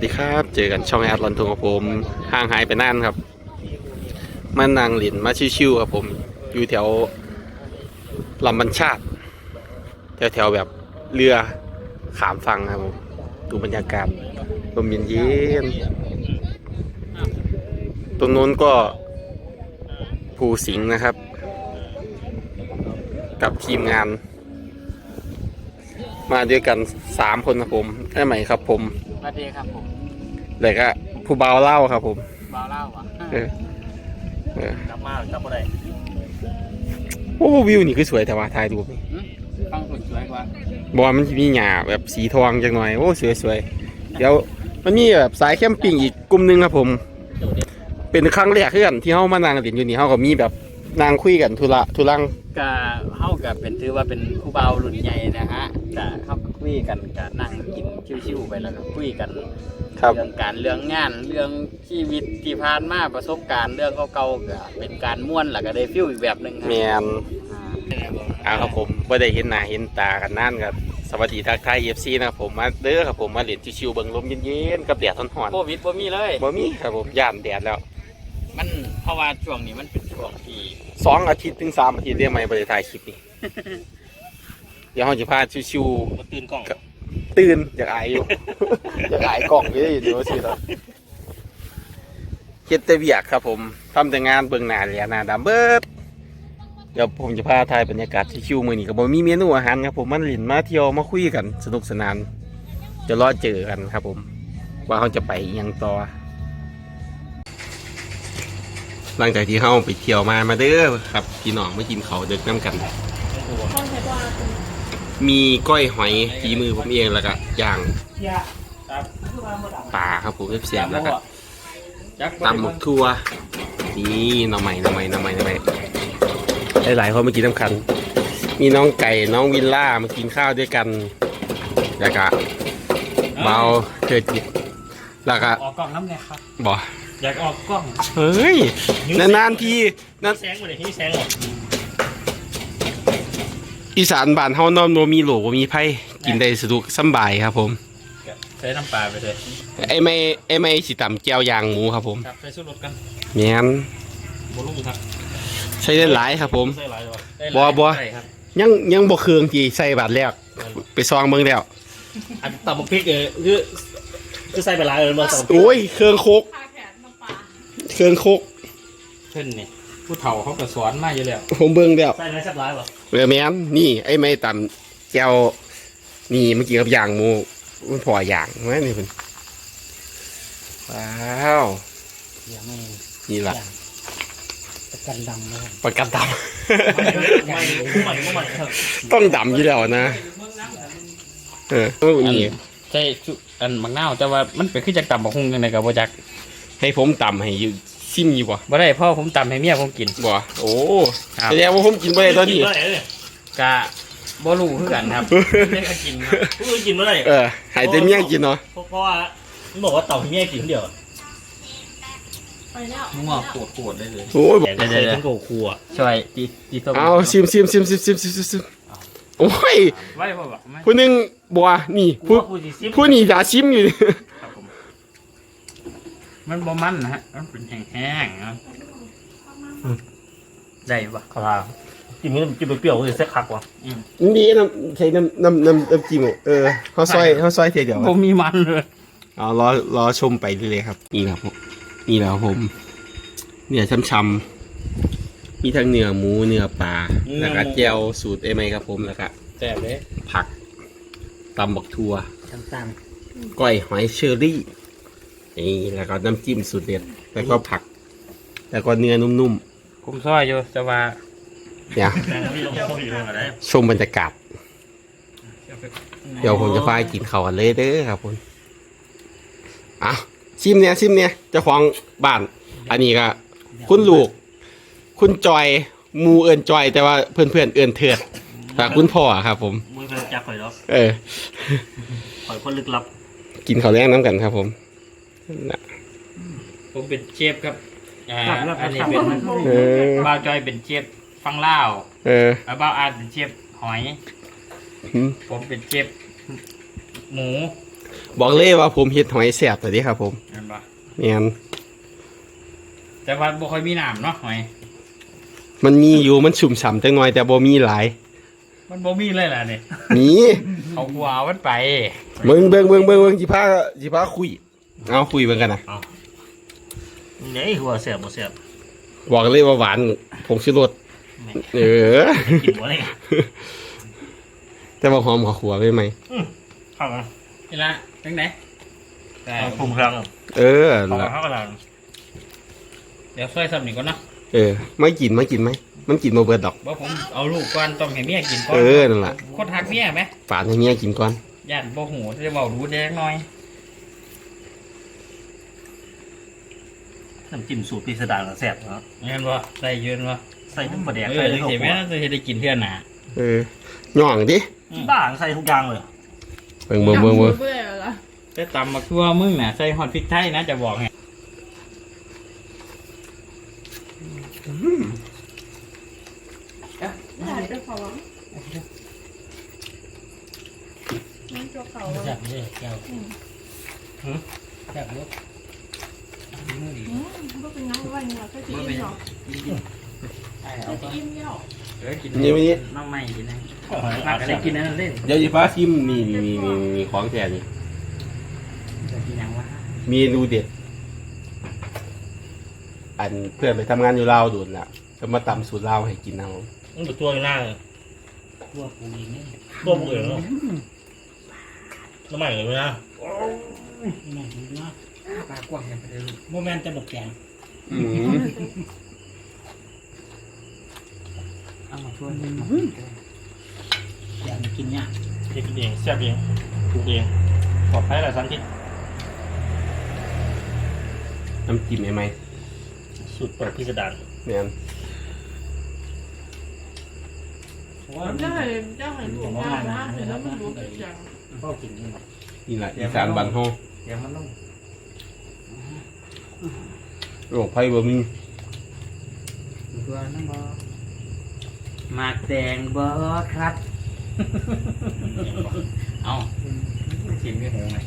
วัสดีครับ เจอกันช่องแอดลอนทงกับผมห่างหายไปนานครับ มานางหลินมาชิวๆครับผม อยู่แถวลำบัญชาติ แถวๆแบบเรือขามฟังครับผมดูบรรยากาศลมเย็นๆตรงนู้นก็ภูสิงห์นะครับ กับทีมงาน มาด้วยกันสามคนครับผมใช่ไหมครับผม สวัสดีครับผมแล้วก็ผู้เบาวเล่าครับผมบาวเล่าอะเออเออกลับมาจับอะไรโอ้วิวนี่คือสวยแต่ว่าถ่ายรูปนี่ฟังคนสวยกว่าบอกว่ามันจะมีหญ้าแบบสีทองจังหน่อยโอ้สวยสวยๆเดี๋ยวมันมีแบบสายแคมปิ้งอีกกลุ่มหนึงครับผมเป็นครั้งแรกเพื่อนที่เฮามานั่งกันอยู่นี่เฮาก็มีแบบนางคุยกันทุระทุลังก็เฮากับเป็นถือว่าเป็นผู้เบาวรุ่นใหญ่นะฮะก็เฮาก็ คุยกันก็นั่งกินชิวๆไปแล้วก็คุยกันครับ เรื่องการเรื่องงานเรื่องชีวิตที่ผ่านมาประสบการณ์เรื่องเก่าๆก็เป็นการม่วนแล้วก็ได้ฟิลอีกแบบหนึงแมนอ่าอ่าครับผมบ่ได้เห็นหน้าเห็นตากันนานครับสวัสดีทักทาย FC นะครับผมมาเด้อครับผมมาเล่นชิวๆเบิ่งลมเย็นๆกับแดดร้อนโควิดบ่มีเลย ๆบ่มีครับผมย่านแดดแล้วมันเพราะว่าช่วงนี้มันเป็นช่วงที่ สองอาทิตย์ถึงสามอาทิตย์ได้ไหมบริถ่ายคลิปนี้ เดี๋ยวเราจะพาชิวบ่ตื่นกล้องๆตื่นอยากอายอยู่ อยากอายกล่องอยู่ได้อยู่เดี๋ยวสิแล้วเฮ็ดแต่เวียกครับผมทำแต่งานเบิ่งหน้าแหลหน้าดำเบิดเดี๋ยวผมจะพาถ่ายบรรยากาศชิวๆมื้อนี้ก็บ่มีเมนูอาหารครับผมมันหลินมาเที่ยวมาคุยกัน สนุกสนาน จะรอเจอกันครับผม ว่าเขาจะไปอิหยังต่อ หลังจากที่เขาไปเที่ยวมามาเด้อครับพี่น้องมากินเขาวเด็กน้ำกัน มีก้อยหอยฝีมือผมเองแล้วก็ย่างปลาครับผมเสียบๆแล้วก็ตำหมกทั่วนี่หน่อไม้หน่อไม้หน่อไม้หน่อไม้หลายๆคนมากินน้ำกัน มีน้องไก่น้องวิลล่ามากินข้าวด้วยกัน แล้วก็เบาเธอจิตแล้วก็ออกกล้องน้ำเนี่ยครับบอกอยากออกกล้องเฮ้ยนานๆทีนั่นแสงมาเลยที่แสงออก อีสานบ้านเฮานอมโนมีโหลบ่มีไผกินได้สะดวกสำบายครับผมใส่น้ำปลาไปเลยไอ้ไม่ไอ้ไม่สิตำแก้วยางหมูครับผมครับใส่สู้รถกันแม่นบลุ่มครับใช้ได้หลายครับผม ใส่หลายเลยบ่บ่ ใส่ครับยังยังบ่เครื่องที่ใส่บาทแรกไปซองเบิ่งแล้วอันตับหมกพริกเออคือคือใส่ไปหลายเออมาตับหมกพริกโอ้ยเครื่องโคกเครื่องโคกเช่นนี่ผู้เฒ่าเขาก็สอนมาอยู่แล้วผมเบิ่งแล้วใส่ไหนสักหลายบ่ เออแม่นนี่ ไอ้ไม่ตำแก้วนี่เมื่อกี้กับยางหมูมันพอย่างแม่นี่เพิ่นว้าวยังไม่นี่ล่ะประกันดำนะครับประกันดำไม่ไม่ไม่ไม่ครับต้องดำอยู่แล้วนะเออเอานี่ใช่ชุอันมักนาวแต่ว่ามันเป็นขึ้นจากตับบักฮุงยังไงกับบ่จักให้ผมตำให้อยู่ ซิมอยู่บ่บ่ได้พ่อผมตำให้เมียผมกิน บ่โอ้ครับ แสดงว่าผมกินบ่ได้ตอนนี้กะบ่รู้คือกันครับเมียก็กินครับ ผู้อื่นกินเมื่อไหร่เออใหายแต่เมี่ยงกินเนาะเพราะเพราะว่ามันบอกว่าเต่าที่แม่กินคนเดียวมั่วปวดปวดได้เลยโอ้ยบอกแต่ใส่ทั้งโกครัวช่วยตีตีส้มเอาซิมซิมซิมซิมซิมซิมซิมซิมโอ้ยไว้พ่อบอกไม่ผู้หนึงบ่นี่กูผู้ว่ากูสิซิมผู้นี่อย่าชิมอยู่นี่ครับผ มมันบ่มันนะฮะ มันเป็นแห้งๆนะได้ปะครับกินมันกินเปรี้ยวๆเลยแซ่บคักว่ะนี่น้ำใช้น้ำน้ำน้ำน้ำจิ้มเออเฮาซอยเฮาซอยเทียเดียวบ่มีมันเลย เอารอรอชมไปเรื่อยๆครับ นี่แหละผมนี่แหละครับผมเนื้อช้ำๆมีทั้งเนื้อหมูเนื้อปลาแล้วก็แจ่วสูตรเอไมครับผมแล้วก็แซ่บเลยผักตำบักทัว ต่างก้อยหอยเชอรี่ นี่แล้วก็น้ำจิ้มสูตรเด็ดแล้วก็ผัก แล้วก็เนื้อนุ่มๆผมซอยอยู่แต่ว่าๆเนี่ยแต่ถ้าพี่ลงเข้าไปอยู่ตรงไหนได้ชมบรรยากาศ เดี๋ยวผมจะพาไปกินข้าวกันเลยเด้อครับผมอะชิมเนี่ยชิมเนี่ยเจ้าของบ้าน อันนี้ก็ คุณลูก คุณจอยหมูเอินจอย แต่ว่าเพื่อนเพื่อนๆเอินเถิดแต่คุณพ่อครับ ผม มึงเคยจับข่อยแล้วเออข่อยคนลึกลับ กินข้าวแรงน้ำกันครับ ผม น่ะผมเป็นเชฟครับอ่าอันนี้เป็นเออบ่าวจอยเป็นเชฟฟังลาวเออแล้วบ่าวอาร์ตเป็นเชฟหอย หืมผมเป็นเชฟหมูบอกเลยว่าผมเฮ็ดหอยแสบแต่นี้ครับผมเห็นปะแม่นแต่ว่าบ่ค่อยมีน้ำเนาะหอย มันมีอยู่มันชุ่มฉ่ำจังหน่อยแต่บ่มีหลายมันบ่มีเลยล่ะเนี่ยมีเอาหัวเอามันไป เบิ่งเบิ่งเบิ่งเบิ่งเบิ่งสิพาสิพาคุย เอาคุยเบิ่งกันนะเนี่ยหัวเสียบบ่เสียบบอกเลยว่าหวานผงชูรสเออ กินหัวเลยแต่ว่าหอมขอขัวไปไหม เข้ามานี่ละจังไหนแต่เอาปรุงเครื่องเออเข้ามาล่ะเข้ากันแล้วเดี๋ยวช่วยซ้ำนี่ก่อนเนาะเออ ไม่กินไม่กินไหม มันกินบ่เบิดดอก บ่ผมเอาลูกก่อนต้องให้เมียกินก่อนเออนั่นล่ะคนทักเมียไหม ฝานให้เมียกินก่อน ย่านบ่หูจะเว้ารู้แดงหน่อย น้ำจิ้มสูตรพิสดารกับแซ่บเนาะเห็นบ่ใส่เยืนบ่ใส่น้ำปลาแดกเอใส่อได้จังทุสิกแม่น่าจะได้กินเทื่อหน้าเออย่องดิบ้าใส่ทุกอย่างเลยเบิ่งเบิ่งเบิ่งเบิ่งเบื่อเหรอแต่ตำมาทั่วมึงน่ะใส่ฮอตพริกไทยนะจะบอกให้ถ่ายไปขอน้ำตัวเขาแซ่บเลยแก้วแซ่บเลย อืมก็เป็นน้ำวัน เนี่ยก็จะอิ่มหรอไอ้ก็เอาจะอิ่มแล้วเออกินนี่ไม่นี่น้องใหม่กินนะมากอะไรกินนั่นเล่นเดี๋ยวสิพาชิมนี่นี่นี่นี่นี่ของแท้นี่จะกินยังวะเมนูเด็ด อันเพื่อนไปทำงานอยู่ลาวโดนละจะมาตำสูตรลาวให้กินเอามันตัวหน้าเลยตัวปูเองนี่ตัวมึงเองเนาะน้ำใหม่เลยนะนี่ดูนะปากกว้างกันไปเลยโมเมนต์จะบอกแกง เอามาช่วยอยากกินเนี่ยเองกินเองแซ่บเองปรุงเองปลอดภัยหลายสันทิศน้ำจิ้มไหมไหมสูตรเปิดพิสดารเนี่ยจะให้จะให้ลูกยาวมากเลยแล้วมันรู้เป็นอย่างพ่อกินนี่หรอนี่แหละอีสานบ้านเฮาเดี๋ยวมันต้อง โรคภัยบ่มีตัวน้ำบอมาแดงบอครับ เอาชิมไม่หงเลย